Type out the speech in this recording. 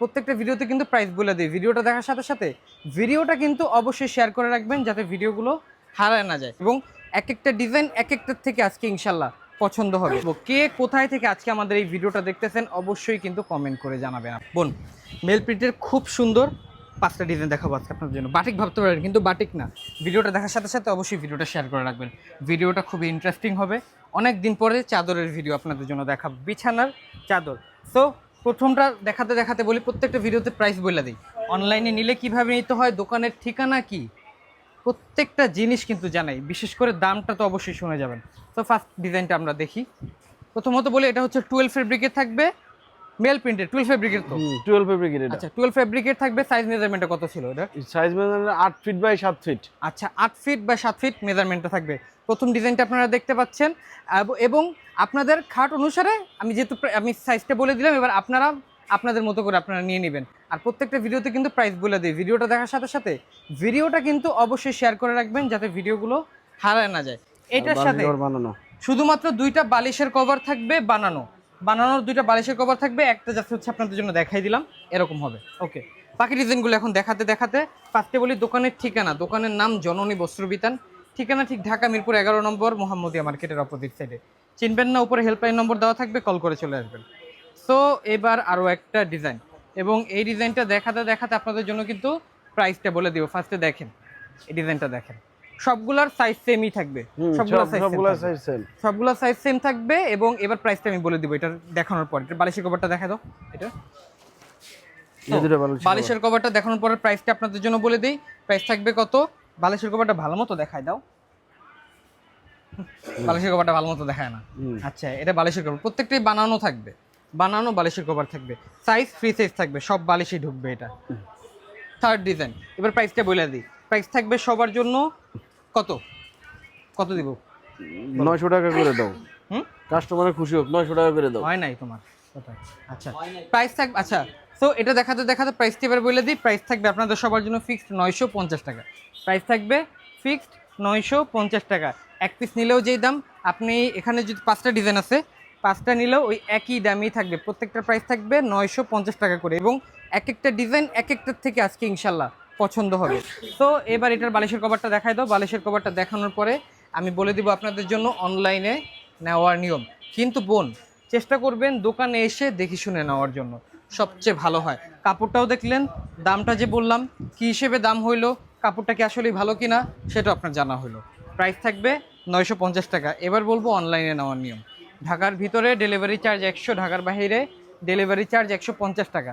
প্রত্যেকটা ভিডিওতে কিন্তু প্রাইস বলে দিই। ভিডিওটা দেখার সাথে সাথে ভিডিওটা কিন্তু অবশ্যই শেয়ার করে রাখবেন যাতে ভিডিওগুলো হারায় না যায়। এবং এক একটা ডিজাইন এক একটার থেকে আজকে ইনশাল্লাহ পছন্দ হবে। কে কোথায় থেকে আজকে আমাদের এই ভিডিওটা দেখতেছেন অবশ্যই কিন্তু কমেন্ট করে জানাবেন। বোন মেল প্রিন্টের খুব সুন্দর পাঁচটা ডিজাইন দেখাবো আজকে আপনার জন্য। বাটিক ভাবতে পারেন, কিন্তু বাটিক না। ভিডিওটা দেখার সাথে সাথে অবশ্যই ভিডিওটা শেয়ার করে রাখবেন। ভিডিওটা খুবই ইন্টারেস্টিং হবে। অনেক দিন পরে চাদরের ভিডিও আপনাদের জন্য দেখাবো। বিছানার চাদর। সো প্রথমটা দেখাতে দেখাতে বলি, প্রত্যেকটা ভিডিওতে প্রাইস বলে দিই। অনলাইনে নিলে কীভাবে নিতে হয়, দোকানের ঠিকানা কি, প্রত্যেকটা জিনিস কিন্তু জানাই। বিশেষ করে দামটা তো অবশ্যই শুনে যাবেন। তো ফার্স্ট ডিজাইনটা আমরা দেখি। প্রথমত বলি, এটা হচ্ছে টুয়েলভ ফেব্রিকে থাকবে। মেল প্রিন্টের টুয়েলভ ফেব্রিকের তো। টুয়েলভ ফেব্রিকের এটা। আচ্ছা টুয়েলভ ফেব্রিকের থাকবে সাইজ মেজারমেন্টটা কত ছিল এটা? সাইজ মেজারমেন্ট আট ফিট বাই সাত ফিট আচ্ছা আট ফিট বাই সাত ফিট মেজারমেন্টটা থাকবে। প্রথম ডিজাইনটা আপনারা দেখতে পাচ্ছেন। এবং আপনাদের খাট অনুসারে আমি যেহেতু আমি সাইজটা বলে দিলাম এবার আপনারা আপনাদের মতো করে আপনারা নিয়ে নেবেন। আর প্রত্যেকটা ভিডিওতে কিন্তু প্রাইস বলে দিই। ভিডিওটা দেখার সাথে সাথে ভিডিওটা কিন্তু অবশ্যই শেয়ার করে রাখবেন যাতে ভিডিওগুলো হারায় না যায়। এটার সাথে শুধুমাত্র দুইটা বালিশের কভার থাকবে বানানো। বানানোর দুইটা বালিশের কভার থাকবে, একটা জাস্ট হচ্ছে আপনাদের জন্য দেখাই দিলাম, এরকম হবে। ওকে বাকি ডিজাইনগুলো এখন দেখাতে দেখাতে ফার্স্টে বলি দোকানের ঠিকানা, দোকানের নাম জননী বস্ত্রবিতান, ঠিকানা ঠিক ঢাকা মিরপুর এগারো নম্বর মোহাম্মদিয়া মার্কেটের অপোজিট সাইডে চিনবেন না, উপরে হেল্পলাইন নম্বর দেওয়া থাকবে কল করে চলে আসবেন। সো এবার আরও একটা ডিজাইন এবং এই ডিজাইনটা দেখাতে দেখাতে আপনাদের জন্য কিন্তু প্রাইসটা বলে দিব। ফার্স্টে দেখেন, এই ডিজাইনটা দেখেন। সবগুলার সাইজ সেমই থাকবে। হুম, সবগুলোর সাইজ সবগুলা সাইজ সেম সবগুলো সাইজ সেম থাকবে এবং এবার প্রাইসটা আমি বলে দিব এটা দেখানোর পর। এটা বালিশের কভারটা দেখা দাও এটা। এই দুটো বালিশ বালিশের কভারটা দেখানোর পরে প্রাইসটা আপনাদের জন্য বলে দিই। প্রাইস থাকবে কত? বালিশের কভারটা ভালো মতো দেখায় দাও। বালিশের কভারটা ভালো মতো দেখায় না। আচ্ছা এটা বালিশের কভার প্রত্যেকটাই বানানো থাকবে। বানানো বালিশের কভার থাকবে। সাইজ ফ্রি সাইজ থাকবে সব বালিশই ঢুকবে এটা। থার্ড ডিজাইন এবার প্রাইসটা বলে দিই। প্রাইস থাকবে সবার জন্য কত? কত দিব? নয়শো টাকা করে দাও। হুম? কাস্টমারের খুশি হোক নয়শো টাকা করে দাও। হয় নাই তোমার। আচ্ছা প্রাইস থাকবে আচ্ছা তো এটা দেখাতে দেখাতে প্রাইসটি এবার বলে দিই। প্রাইস থাকবে আপনাদের সবার জন্য ফিক্সড নয়শো পঞ্চাশ টাকা। প্রাইস থাকবে ফিক্সড নয়শো পঞ্চাশ টাকা। এক পিস নিলেও যেই দাম আপনি এখানে যদি পাঁচটা ডিজাইন আছে পাঁচটা নিলেও ওই একই দামই থাকবে। প্রত্যেকটা প্রাইস থাকবে নয়শো পঞ্চাশ টাকা করে। এবং এক একটা ডিজাইন এক একটার থেকে আজকে ইনশাল্লাহ পছন্দ হবে। তো এবার এটার বালিশের কভারটা দেখাই দাও। বালিশের কভারটা দেখানোর পরে আমি বলে দিব আপনাদের জন্য অনলাইনে নেওয়ার নিয়ম। কিন্তু বোন, চেষ্টা করবেন দোকানে এসে দেখে শুনে নেওয়ার জন্য। সবচেয়ে ভালো হয়। কাপড়টাও দেখলেন, দামটা যে বললাম, কি হিসেবে দাম হইল, কাপড়টা কি আসলেই ভালো কিনা সেটা আপনার জানা হলো প্রাইস থাকবে নয়শো পঞ্চাশ টাকা। এবার বলব অনলাইনে নেওয়ার নিয়ম। ঢাকার ভিতরে ডেলিভারি চার্জ একশো, ঢাকার বাইরে ডেলিভারি চার্জ একশো পঞ্চাশ টাকা।